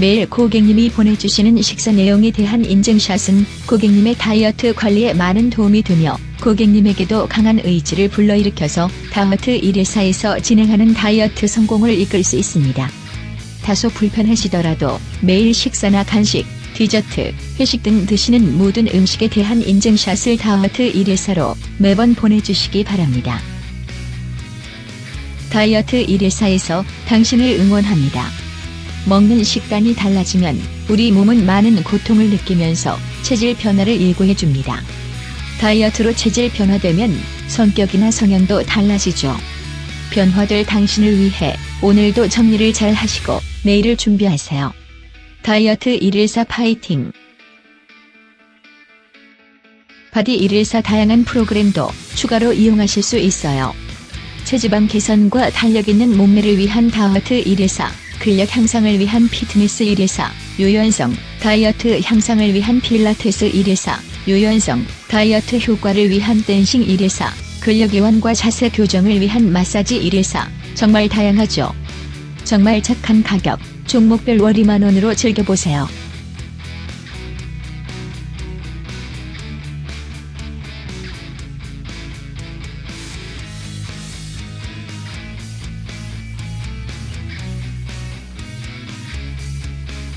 매일 고객님이 보내주시는 식사 내용에 대한 인증샷은 고객님의 다이어트 관리에 많은 도움이 되며 고객님에게도 강한 의지를 불러일으켜서 다이어트 114에서 진행하는 다이어트 성공을 이끌 수 있습니다. 다소 불편하시더라도 매일 식사나 간식, 디저트, 회식 등 드시는 모든 음식에 대한 인증샷을 다이어트 114로 매번 보내주시기 바랍니다. 다이어트 114에서 당신을 응원합니다. 먹는 식단이 달라지면 우리 몸은 많은 고통을 느끼면서 체질 변화를 예고해 줍니다. 다이어트로 체질 변화되면 성격이나 성향도 달라지죠. 변화될 당신을 위해 오늘도 정리를 잘 하시고 내일을 준비하세요. 다이어트 114 파이팅! 바디 114 다양한 프로그램도 추가로 이용하실 수 있어요. 체지방 개선과 탄력 있는 몸매를 위한 다이어트 114, 근력 향상을 위한 피트니스 114, 유연성, 다이어트 향상을 위한 필라테스 114, 유연성, 다이어트 효과를 위한 댄싱 114, 근력 이완과 자세 교정을 위한 마사지 114, 정말 다양하죠. 정말 착한 가격, 종목별 월이만 원으로 즐겨보세요.